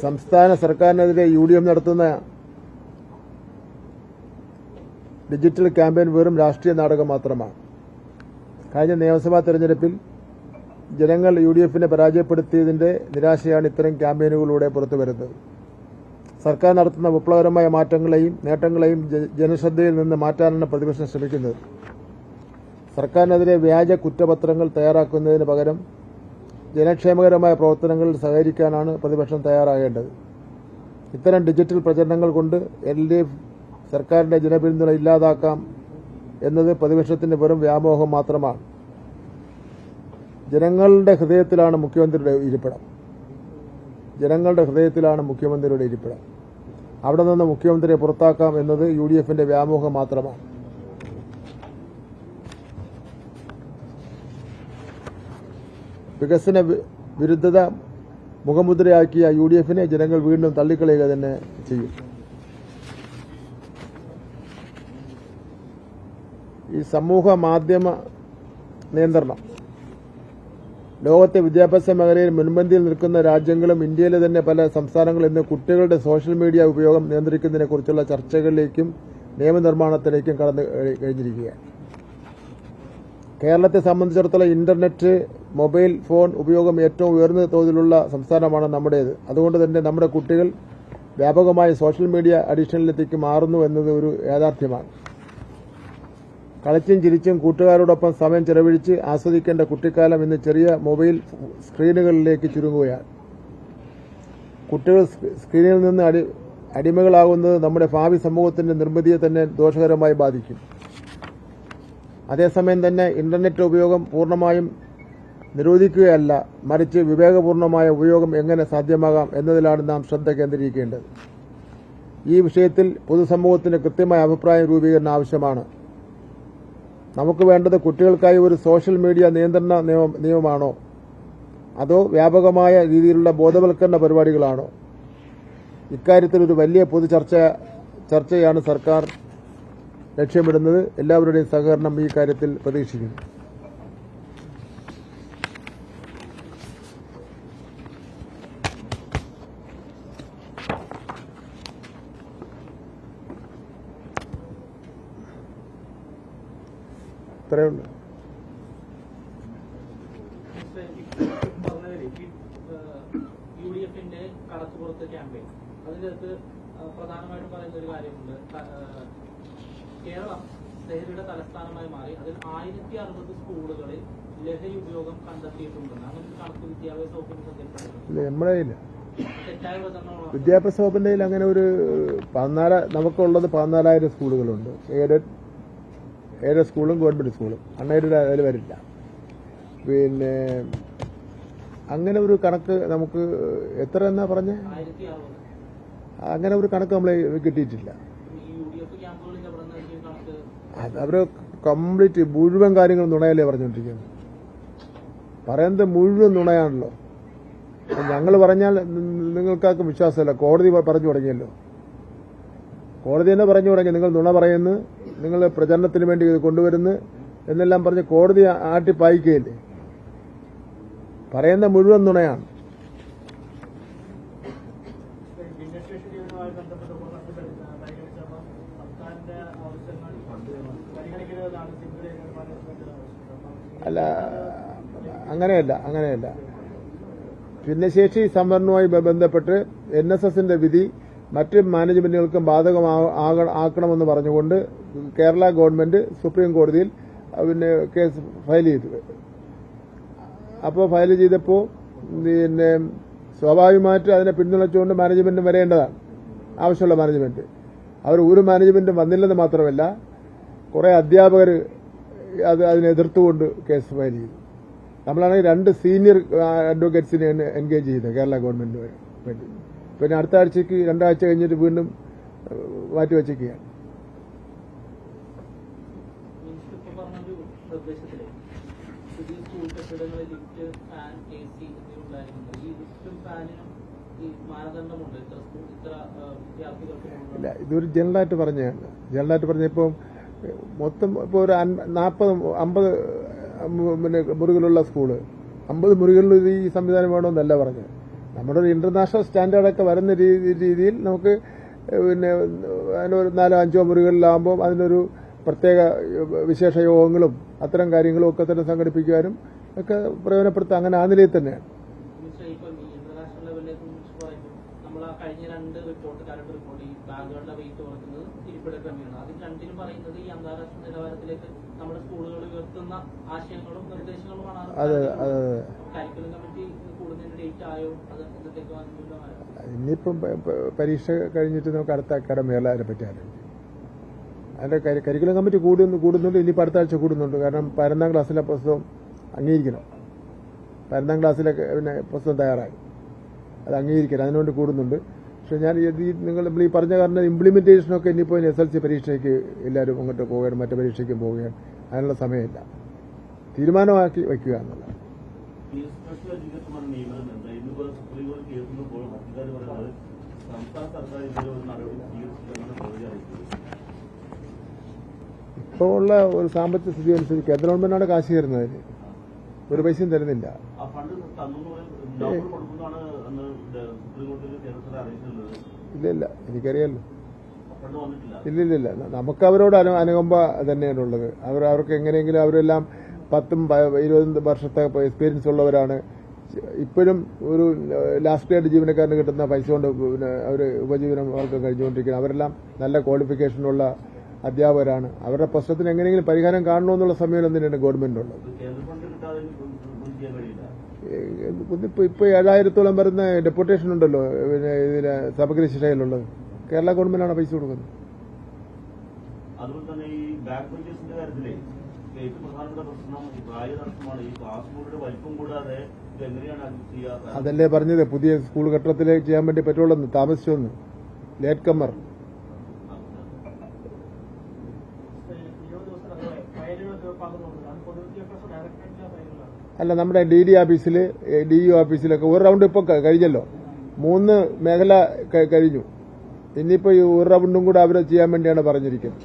സംസ്ഥാന സർക്കാരിനെതിരെ U D F നടത്തുന്ന ഡിജിറ്റൽ ക്യാമ്പയിൻ വെറും രാഷ്ട്രീയ നാടകം മാത്രമാണ്. കഴിഞ്ഞ നിയമസഭാ തെരഞ്ഞെടുപ്പിൽ ജനങ്ങൾ യു ഡി എഫിനെ പരാജയപ്പെടുത്തിയതിന്റെ നിരാശയാണ് ഇത്തരം ക്യാമ്പയിനുകളിലൂടെ പുറത്തുവരുന്നത് സർക്കാർ നടത്തുന്ന വിപ്ലവകരമായ മാറ്റങ്ങളെയും നേട്ടങ്ങളെയും ജനശ്രദ്ധയിൽ നിന്ന് മാറ്റാനാണ് പ്രതിപക്ഷം ശ്രമിക്കുന്നത്. സർക്കാരിനെതിരെ വ്യാജ കുറ്റപത്രങ്ങൾ തയ്യാറാക്കുന്നതിന് പകരം ജനക്ഷേമകരമായ പ്രവർത്തനങ്ങളിൽ സഹകരിക്കാനാണ് പ്രതിപക്ഷം തയ്യാറാകേണ്ടത്. ഇത്തരം ഡിജിറ്റൽ പ്രചരണങ്ങൾ കൊണ്ട് എൽ ഡി എഫ് സർക്കാരിന്റെ ജനപിന്തുണ ഇല്ലാതാക്കാം എന്നത് പ്രതിപക്ഷത്തിന്റെ വെറും വ്യാമോഹം മാത്രമാണ്. ജനങ്ങളുടെ ഹൃദയത്തിലാണ് മുഖ്യമന്ത്രിയുടെ ഇരിപ്പിടം. ജനങ്ങളുടെ ഹൃദയത്തിലാണ് മുഖ്യമന്ത്രിയുടെ ഇരിപ്പിടം. അവിടെ നിന്ന് മുഖ്യമന്ത്രിയെ പുറത്താക്കാം എന്നത് യു ഡി എഫിന്റെ വ്യാമോഹം മാത്രമാണ്. വികസന വിരുദ്ധത മുഖമുദ്രയാക്കിയ യു ഡി എഫിനെ ജനങ്ങൾ വീണ്ടും തള്ളിക്കളയുക തന്നെ ചെയ്യും. ഈ സമൂഹ മാധ്യമ നിയന്ത്രണം. ലോകത്തെ വിദ്യാഭ്യാസ മേഖലയിൽ മുൻപന്തിയിൽ നിൽക്കുന്ന രാജ്യങ്ങളും ഇന്ത്യയിലെ തന്നെ പല സംസ്ഥാനങ്ങളും ഇന്ന് കുട്ടികളുടെ സോഷ്യൽ മീഡിയ ഉപയോഗം നിയന്ത്രിക്കുന്നതിനെക്കുറിച്ചുള്ള ചർച്ചകളിലേക്കും നിയമനിർമ്മാണത്തിലേക്കും കടന്നു കഴിഞ്ഞിരിക്കുകയാണ്. കേരളത്തെ സംബന്ധിച്ചിടത്തോളം ഇന്റർനെറ്റ് മൊബൈൽ ഫോൺ ഉപയോഗം ഏറ്റവും ഉയർന്ന തോതിലുള്ള സംസ്ഥാനമാണ് നമ്മുടേത്. അതുകൊണ്ട് തന്നെ നമ്മുടെ കുട്ടികൾ വ്യാപകമായി സോഷ്യൽ മീഡിയ അഡിക്ഷനിലേക്ക് മാറുന്നു എന്നത് ഒരു യാഥാർത്ഥ്യമാണ്. കളിച്ചും ചിരിച്ചും കൂട്ടുകാരോടൊപ്പം സമയം ചെലവഴിച്ച് ആസ്വദിക്കേണ്ട കുട്ടിക്കാലം ഇന്ന് ചെറിയ മൊബൈൽ സ്ക്രീനുകളിലേക്ക് ചുരുങ്ങുകയാണ്. കുട്ടികൾ സ്ക്രീനിൽ നിന്ന് അടിമകളാകുന്നത് നമ്മുടെ ഭാവി സമൂഹത്തിന്റെ നിർമ്മിതിയെ തന്നെ ദോഷകരമായി ബാധിക്കും. അതേസമയം തന്നെ ഇന്റർനെറ്റ് ഉപയോഗം പൂർണമായും നിരോധിക്കുകയല്ല മറിച്ച് വിവേകപൂർണമായ ഉപയോഗം എങ്ങനെ സാധ്യമാകാം എന്നതിലാണ് നാം ശ്രദ്ധ കേന്ദ്രീകരിക്കേണ്ടത്. ഈ വിഷയത്തിൽ പൊതുസമൂഹത്തിന് കൃത്യമായ അഭിപ്രായ രൂപീകരണം ആവശ്യമാണ്. നമുക്ക് വേണ്ടത് കുട്ടികൾക്കായി ഒരു സോഷ്യൽ മീഡിയ നിയന്ത്രണ നിയമം- നിയമമാണോ? അതോ വ്യാപകമായ രീതിയിലുള്ള ബോധവൽക്കരണ പരിപാടികളാണോ? ഇക്കാര്യത്തിൽ ഒരു വലിയ പൊതു ചർച്ച ചർച്ചയാണ് സർക്കാർ ലക്ഷ്യമിടുന്നത് എല്ലാവരുടെയും സഹകരണം ഈ കാര്യത്തിൽ പ്രതീക്ഷിക്കുന്നു. എഫിന്റെ കടത്തുപുറത്ത് ക്യാമ്പയിൻ. അതിനകത്ത് പ്രധാനമായിട്ടും പറയുന്ന ഒരു കാര്യമുണ്ട് കേരളം ലഹരിയുടെ തലസ്ഥാനമായി മാറി. അതിൽ ആയിരത്തി അറുപത് സ്കൂളുകളിൽ ലഹരി ഉപയോഗം കണ്ടെത്തിയിട്ടുണ്ടെന്ന്. അങ്ങനെ കണക്ക് വിദ്യാഭ്യാസ വകുപ്പിന് വിദ്യാഭ്യാസ വകുപ്പിന്റെ അങ്ങനെ ഒരു പതിനാല് നമുക്കുള്ളത് പതിനാലായിരം സ്കൂളുകളുണ്ട്. എയ്ഡഡ് എയ്ഡഡ് സ്കൂളും ഗവൺമെന്റ് സ്കൂളും. അണ്ണേരുടെ അതിൽ വരില്ല. പിന്നെ അങ്ങനെ ഒരു കണക്ക് നമുക്ക് എത്ര എന്നാ പറഞ്ഞേ? അങ്ങനെ ഒരു കണക്ക് നമ്മൾ കിട്ടിയിട്ടില്ല ഈ യു ഡി എഫ് ക്യാമ്പുകളിൽ എവിടെ നിന്നായിരിക്കും അവർ കംപ്ലീറ്റ് മുഴുവൻ കാര്യങ്ങൾ നുണയല്ലേ പറഞ്ഞുകൊണ്ടിരിക്കുന്നത് പറയുന്നത് മുഴുവൻ നുണയാണല്ലോ. ഞങ്ങൾ പറഞ്ഞാൽ നിങ്ങൾക്കാർക്കും വിശ്വാസമല്ല. കോടതി പറഞ്ഞു തുടങ്ങിയല്ലോ. കോടതി തന്നെ പറഞ്ഞു തുടങ്ങി. നിങ്ങൾ നുണ പറയുന്നു നിങ്ങൾ പ്രചരണത്തിന് വേണ്ടി ഇത് കൊണ്ടുവരുന്നു എന്നെല്ലാം പറഞ്ഞ് കോടതി ആട്ടിപ്പായിക്കുകയില്ലേ പറയുന്ന മുഴുവൻ നുണയാണ്. അല്ല അങ്ങനെയല്ല അങ്ങനെയല്ല. ഭിന്നശേഷി സംവരണവുമായി ബന്ധപ്പെട്ട് എൻ എസ് എസിന്റെ വിധി മറ്റ് മാനേജ്മെന്റുകൾക്കും ബാധകമാക്കണമെന്ന് പറഞ്ഞുകൊണ്ട് കേരള ഗവൺമെന്റ് സുപ്രീം കോടതിയിൽ പിന്നെ കേസ് ഫയൽ ചെയ്തു. അപ്പോൾ ഫയൽ ചെയ്തപ്പോൾ പിന്നെ സ്വാഭാവികമായിട്ട് അതിനെ പിന്തുണച്ചുകൊണ്ട് മാനേജ്മെന്റ് വരേണ്ടതാണ്. ആവശ്യമുള്ള മാനേജ്മെന്റ്. അവർ ഒരു മാനേജ്മെന്റും വന്നില്ലെന്ന് മാത്രമല്ല കുറെ അധ്യാപകർ അത് അതിനെതിർത്തുകൊണ്ട് കേസ് ഫയൽ ചെയ്തു. നമ്മളാണെങ്കിൽ രണ്ട് സീനിയർ അഡ്വക്കേറ്റ്സിനെ എൻഗേജ് ചെയ്തത് കേരള ഗവൺമെന്റിന് വേണ്ടി. പിന്നെ അടുത്ത ആഴ്ചക്ക് രണ്ടാഴ്ച കഴിഞ്ഞിട്ട് വീണ്ടും മുകളിൽ ഇല്ല ഇതൊരു ജനറലായിട്ട് പറഞ്ഞതാണ്. ജനറലായിട്ട് പറഞ്ഞപ്പോൾ മൊത്തം ഇപ്പോൾ ഒരു നാൽപ്പത് അമ്പത് പിന്നെ മുറികളുള്ള സ്കൂൾ. അമ്പത് മുറികളിൽ ഈ സംവിധാനം വേണമെന്നല്ല പറഞ്ഞത്. നമ്മുടെ ഒരു ഇന്റർനാഷണൽ സ്റ്റാൻഡേർഡൊക്കെ വരുന്ന രീതി- രീതിയിൽ നമുക്ക് പിന്നെ അതിനൊരു നാലോ അഞ്ചോ മുറികളിലാകുമ്പോൾ അതിനൊരു പ്രത്യേക വിശേഷ യോഗങ്ങളും അത്തരം കാര്യങ്ങളും ഒക്കെ തന്നെ സംഘടിപ്പിക്കുവാനും ഒക്കെ പ്രയോജനപ്പെടുത്താം. അങ്ങനെ ആ നിലയിൽ തന്നെയാണ് മിസ്റ്റർ ഇപ്പം ഈ ഇന്റർനാഷണൽ ലെവലിനെ കുറിച്ച് പറയുമ്പോൾ നമ്മൾ ആ കഴിഞ്ഞ രണ്ട് റിപ്പോർട്ട് കരണ്ട് റിപ്പോർട്ട് ഈ ബാഗുകളുടെ വെയിറ്റ് ക്രമീകരണം അതിൽ രണ്ടിലും പറയുന്നത് ഈ അന്താരാഷ്ട്ര നിലവാരത്തിലേക്ക് നമ്മുടെ സ്കൂളുകൾ ഉയർത്തുന്ന ആശയങ്ങളും നിർദ്ദേശങ്ങളുമാണ് അതെ. അതെ അതെ കരിക്കുലം കമ്മിറ്റി കൂടുന്നതിന്റെ ഡേറ്റ് ആയോ? അത് എന്നത്തേക്ക് അനുകൂലമായോ? ഇനിയിപ്പം പരീക്ഷ കഴിഞ്ഞിട്ട് നമുക്ക് അടുത്ത അക്കാഡമി അതിനെ പറ്റി ആലോചിക്കും അതിന്റെ കരിക്കുലം കമ്മിറ്റി കൂടുന്നു കൂടുന്നുണ്ട് ഇനി അടുത്ത ആഴ്ച കൂടുന്നുണ്ട്. കാരണം പതിനൊന്നാം ക്ലാസ്സിലെ പുസ്തകം അംഗീകരിക്കണം. പതിനൊന്നാം ക്ലാസ്സിലെ പിന്നെ പുസ്തകം തയ്യാറായി. അത് അംഗീകരിക്കണം. അതിനുവേണ്ടി കൂടുന്നുണ്ട്. പക്ഷെ ഞാൻ ഈ നിങ്ങൾ നമ്മൾ ഈ പറഞ്ഞ കാരണം ഇംപ്ലിമെന്റേഷനൊക്കെ ഇനിയിപ്പോൾ എസ് എൽ സി പരീക്ഷയ്ക്ക് എല്ലാവരും അങ്ങോട്ട് പോവുകയാണ് മറ്റു പരീക്ഷയ്ക്കും പോവുകയാണ്. അതിനുള്ള സമയമില്ല. തീരുമാനമാക്കി വയ്ക്കുക എന്നുള്ളത് ഇപ്പോൾ ഉള്ള ഒരു സാമ്പത്തിക സ്ഥിതി അനുസരിച്ച് കേന്ദ്ര ഗവൺമെന്റാണ് കാശ് തരുന്നതിന് ഒരു പൈസയും തരുന്നില്ല ആ ഫണ്ട് തന്നു നവംബർ കൊടുക്കുന്നതാണ് അന്ന് സുപ്രീം കോടതിയിൽ കേന്ദ്ര സർക്കാർ അറിയിച്ചിരുന്നത് ഇല്ല ഇല്ല എനിക്കറിയാലോ. ഇല്ല ഇല്ല നമുക്ക് അവരോട് അനു അനുകമ്പ തന്നെയാണ് ഉള്ളത്. അവർ അവർക്ക് എങ്ങനെയെങ്കിലും അവരെല്ലാം പത്തും ഇരുപതും വർഷത്തെ എക്സ്പീരിയൻസ് ഉള്ളവരാണ്. ഇപ്പോഴും ഒരു ലാസ്റ്റ് ഡേറ്റ് ജീവനക്കാരന് കിട്ടുന്ന പൈസ കൊണ്ട് പിന്നെ അവർ ഉപജീവനം അവർക്ക് കഴിഞ്ഞുകൊണ്ടിരിക്കുന്നത് അവരെല്ലാം നല്ല ക്വാളിഫിക്കേഷനുള്ള അധ്യാപകരാണ്. അവരുടെ പ്രശ്നത്തിന് എങ്ങനെയെങ്കിലും പരിഹാരം കാണണമെന്നുള്ള സമയം തന്നെയാണ് ഗവൺമെന്റ് ഇപ്പൊ ഏഴായിരത്തോളം വരുന്ന ഡെപ്യൂട്ടേഷൻ ഉണ്ടല്ലോ പിന്നെ ഇതിന് സമഗ്ര ശിക്ഷയിലുള്ളത് കേരള ഗവൺമെന്റാണ് പൈസ കൊടുക്കുന്നത്. അതുപോലെ തന്നെ ഈ ബാക്ക് ബെഞ്ചേഴ്സിന്റെ കാര്യത്തിലെ ഏറ്റവും പ്രധാനപ്പെട്ട പ്രശ്നം ഈ പ്രായ തടസ്സമാണ്. ഈ ക്ലാസ് മുറിയുടെ വലിപ്പം കൂടാതെ ഇത് എങ്ങനെയാണ് അത് അതല്ലേ പറഞ്ഞത്? പുതിയ സ്കൂൾ കെട്ടിടത്തിലേക്ക് ചെയ്യാൻ വേണ്ടി പറ്റുള്ളൂ താമസിച്ചൊന്ന് ലേറ്റ് കമ്മർ അല്ല നമ്മുടെ ഡി ഡി ഓഫീസിൽ ഡി ഇ ഓഫീസിലൊക്കെ ഒരു റൗണ്ട് ഇപ്പോൾ കഴിഞ്ഞല്ലോ. മൂന്ന് മേഖല കഴിഞ്ഞു. ഇനിയിപ്പോൾ ഈ ഒരു റൗണ്ടും കൂടെ അവരെ ചെയ്യാൻ വേണ്ടിയാണ് പറഞ്ഞിരിക്കുന്നത്.